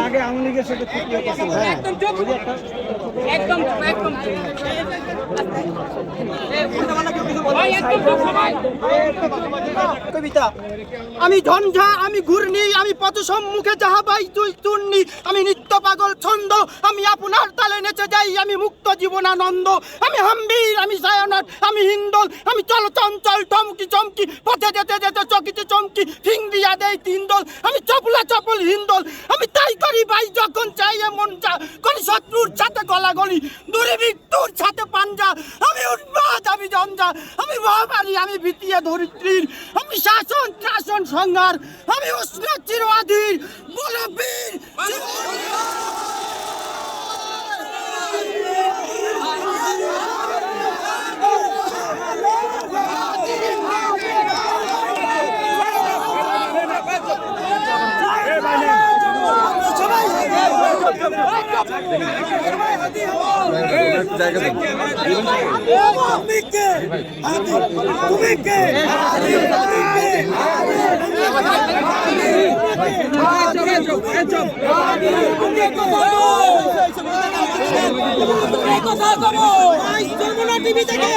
আগে আওয়ামী লীগের সাথে। একদম একদম ভাই একদম চুপ সবাই কবিতা, আমি ঝঞ্ঝা, আমি ঘূর্ণি, আমি পথ সম্মুখে যাহা পাই তুই চূর্ণি, আমি নিত্য পাগল ছন্দ, আমি আপনার তালে নেচে যাই, আমি মুক্ত জীবনানন্দ, আমি হাম্বির, আমি সায়নাট, আমি হিন্দল, আমি চল চঞ্চল, চমকি চমকি, পথে যেতে যেতে চকিতে চমকি, ফিং দিয়া দেই তিন দল, আমি চপলা চপল হিন্দল, আমি তাই করি ভাই যখন চাই এমন যা করি শত্রুর সাথে গলাগলি দূরে মৃত্যুর সাথে পাঞ্জা, আমি উন্মাদ জঞ্জা আমি মহামারী আমি ভীতিয়ে ধরিত্রীর আমি শাসন শাসন সংহার আমি উষ্ণ চিরবাধীর বলবীর টিভি থেকে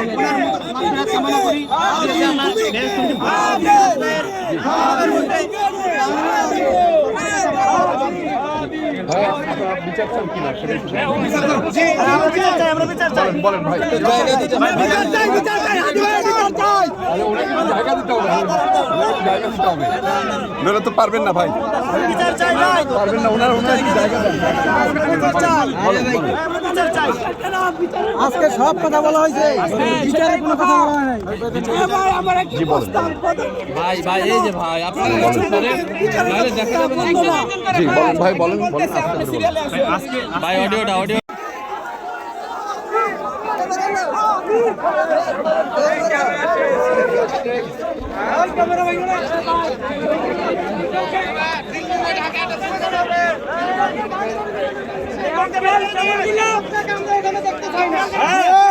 বলেন ভাই আরে ওরা কিন্তু জায়গা দিতে বিচার চাই দিতে হবে তো পারবেন না ভাই। পারবেন না ওনার ওনার জায়গা। আজকে সব কথা বলা হয়েছে। বিচারে কোনো কথা বলা হয় নাই। ভাই ভাই এই যে ভাই আপনারা কিছু করেন নাহলে দেখা যাবে না। জি বলেন ভাই বলেন বলেন। আস্তে ভাই অডিওটা অডিও। দেখতে না